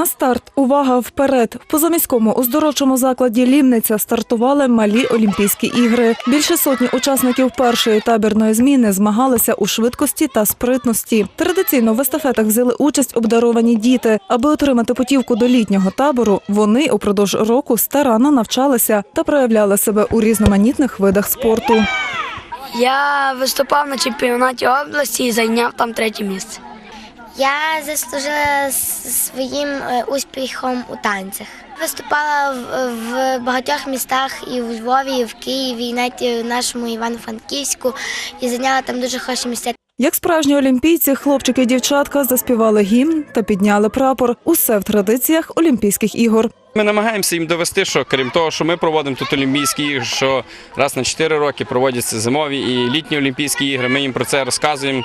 На старт увага вперед. В позаміському оздоровчому закладі Лімниця стартували малі Олімпійські ігри. Більше сотні учасників першої табірної зміни змагалися у швидкості та спритності. Традиційно в естафетах взяли участь обдаровані діти. Аби отримати путівку до літнього табору, вони упродовж року старанно навчалися та проявляли себе у різноманітних видах спорту. Я виступав на чемпіонаті області і зайняв там третє місце. Я заслужила своїм е, успіхом у танцях. Виступала в, в багатьох містах і у Львові, і в Києві, і навіть в нашому Івано-Франківську, і зайняла там дуже хороші місця. Як справжні олімпійці, хлопчики і дівчатка заспівали гімн та підняли прапор. Усе в традиціях Олімпійських ігор. Ми намагаємося їм довести, що крім того, що ми проводимо тут Олімпійські ігри, що раз на 4 роки проводяться зимові і літні Олімпійські ігри. Ми їм про це розказуємо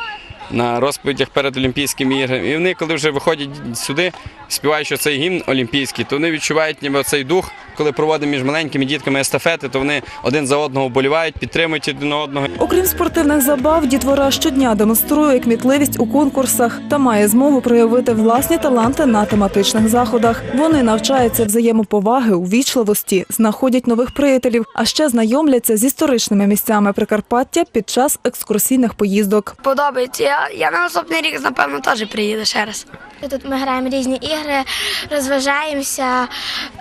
на розповідях перед Олімпійськими іграми. І вони, коли вже виходять сюди, співаючи цей гімн олімпійський, то вони відчувають ніби цей дух, коли проводимо між маленькими дітками естафети, то вони один за одного вболівають, підтримують один одного. Окрім спортивних забав, дітвора щодня демонструє кмітливість у конкурсах та має змогу проявити власні таланти на тематичних заходах. Вони навчаються взаємоповаги, увічливості, знаходять нових приятелів, а ще знайомляться з історичними місцями Прикарпаття під час екскурсійних поїздок. Подобається. Я, я на наступний рік, напевно, теж приїду ще раз. Тут ми граємо різні ігри, розважаємося.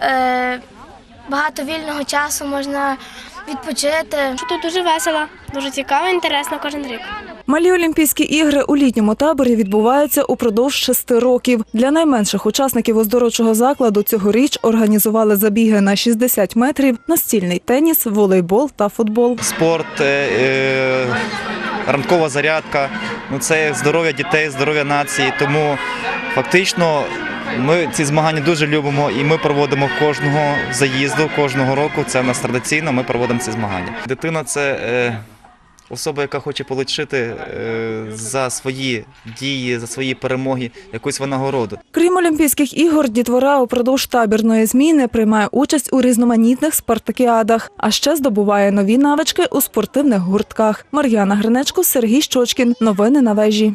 Е, багато вільного часу можна відпочити. Тут дуже весело, дуже цікаво, інтересно кожен рік. Малі Олімпійські ігри у літньому таборі відбуваються упродовж шести років. Для найменших учасників оздоровчого закладу цьогоріч організували забіги на 60 метрів, настільний теніс, волейбол та футбол. спорт, е, е, ранкова зарядка. Ну, це здоров'я дітей, здоров'я нації. Тому фактично ми ці змагання дуже любимо і ми проводимо кожного заїзду, кожного року. Це в нас традиційно. Ми проводимо ці змагання. Дитина це е, особа, яка хоче отримати е, за свої дії, за свої перемоги якусь винагороду. Крім Олімпійських ігор, дітвора упродовж табірної зміни приймає участь у різноманітних спартакіадах, а ще здобуває нові навички у спортивних гуртках. Мар'яна Гринечко, Сергій Щочкін. Новини на вежі.